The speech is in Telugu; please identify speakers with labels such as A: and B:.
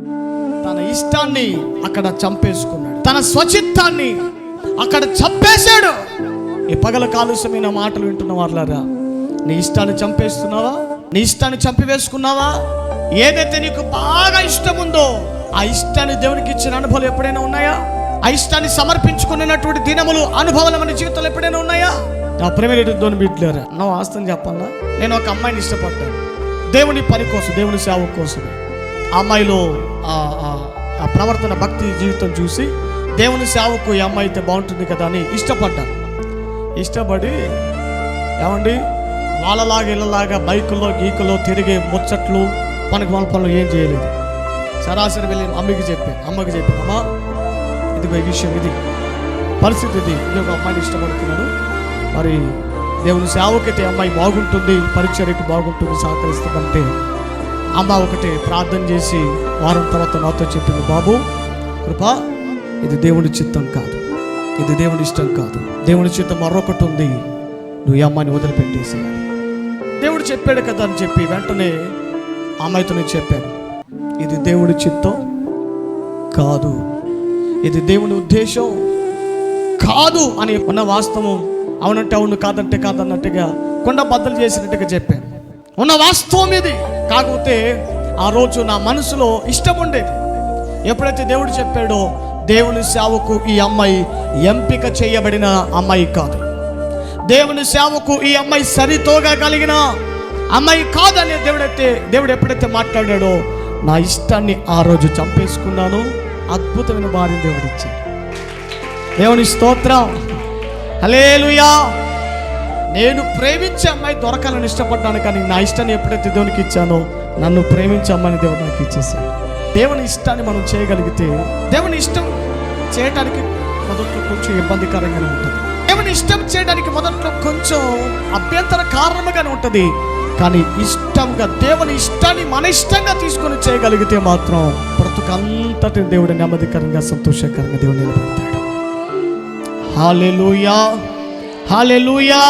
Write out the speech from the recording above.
A: తన ఇష్టాన్ని అక్కడ చంపేసుకున్నాడు. తన స్వచిత్తాన్ని అక్కడ చంపేశాడు. ఈ పగల కాలుష్యమైన మాటలు వింటున్న వాళ్ళారా నీ ఇష్టాన్ని చంపేస్తున్నావా? నీ ఇష్టాన్ని చంపివేసుకున్నావా? ఏదైతే నీకు బాగా ఇష్టం ఉందో ఆ ఇష్టాన్ని దేవునికి ఇచ్చిన అనుభవాలు ఎప్పుడైనా ఉన్నాయా? ఆ ఇష్టాన్ని సమర్పించుకున్నటువంటి దినములు అనుభవాలు మన జీవితంలో ఎప్పుడైనా ఉన్నాయా? నా ప్రేమేటువంటి బిడ్డలేరా నా ఆస్తిని చెప్పాలా నేను ఒక అమ్మాయిని ఇష్టపడ్డాను. దేవుని పని కోసం దేవుని సేవ కోసమే ఆ అమ్మాయిలో ఆ- ప్రవర్తన భక్తి జీవితం చూసి దేవుని సేవకు ఈ అమ్మాయి అయితే బాగుంటుంది కదా అని ఇష్టపడ్డాను ఇష్టపడి ఏమండి? వాళ్ళలాగా ఇళ్ళలాగా బైకుల్లో గీకుల్లో తిరిగే ముచ్చట్లు పనికి వాళ్ళ పనులు ఏం చేయలేదు. సరాసరి వెళ్ళి అమ్మకి చెప్పాను అమ్మకి చెప్పాను అమ్మా ఇది ఈ విషయం ఇది. పరిస్థితి ఇది. ఇది ఒక అమ్మాయిని ఇష్టపడుతున్నాను. మరి దేవుని సేవకైతే అమ్మాయి బాగుంటుంది పరిచర్యకు బాగుంటుంది సహకరిస్తుందంటే అమ్మ ఒకటి ప్రార్థన చేసి వారం తర్వాత నాతో చెప్పింది బాబు కృప ఇది దేవుని చిత్తం కాదు. ఇది దేవుని ఇష్టం కాదు. దేవుని చిత్తం మరొకటి ఉంది. నువ్వు ఈ అమ్మాయిని వదిలిపెట్టేసేయాలి దేవుడు చెప్పాడు కదా అని చెప్పి వెంటనే అమ్మాయితో నేను చెప్పాను ఇది దేవుడి చిత్తం కాదు. ఇది దేవుని ఉద్దేశం కాదు అని ఉన్న వాస్తవం అవునంటే అవును కాదంటే కాదన్నట్టుగా కొండ బద్దలు చేసినట్టుగా చెప్పాను. ఉన్న వాస్తవం ఇది. కాకపోతే ఆ రోజు నా మనసులో ఇష్టం ఉండేది. ఎప్పుడైతే దేవుడు చెప్పాడో దేవుని సేవకు ఈ అమ్మాయి ఎంపిక చేయబడిన అమ్మాయి కాదు. దేవుని సేవకు ఈ అమ్మాయి సరితోగా కలిగిన అమ్మాయి కాదని దేవుడైతే దేవుడు ఎప్పుడైతే మాట్లాడాడో నా ఇష్టాన్ని ఆ రోజు చంపేసుకున్నాను. అద్భుతమైన భార్య దేవుడిచ్చాడు. దేవుని స్తోత్రం. హలేలుయా నేను ప్రేమించే అమ్మాయి దొరకాలని ఇష్టపడ్డాను కానీ నా ఇష్టాన్ని ఎప్పుడైతే దేవునికి ఇచ్చానో నన్ను ప్రేమించే అమ్మాయిని దేవుడు నాకు ఇచ్చేసాడు దేవుని ఇష్టాన్ని మనం చేయగలిగితే దేవుని ఇష్టం చేయడానికి మొదట్లో కొంచెం ఇబ్బందికరంగానే ఉంటుంది. దేవుని ఇష్టం చేయడానికి మొదట్లో కొంచెం అభ్యంతర కారణంగానే ఉంటుంది. కానీ ఇష్టంగా దేవుని ఇష్టాన్ని మన ఇష్టంగా తీసుకొని చేయగలిగితే మాత్రం బ్రతుకంతటి దేవుడు నెమ్మదికరంగా సంతోషకరంగా దేవుడు నిలబెడతాడు. Hallelujah hallelujah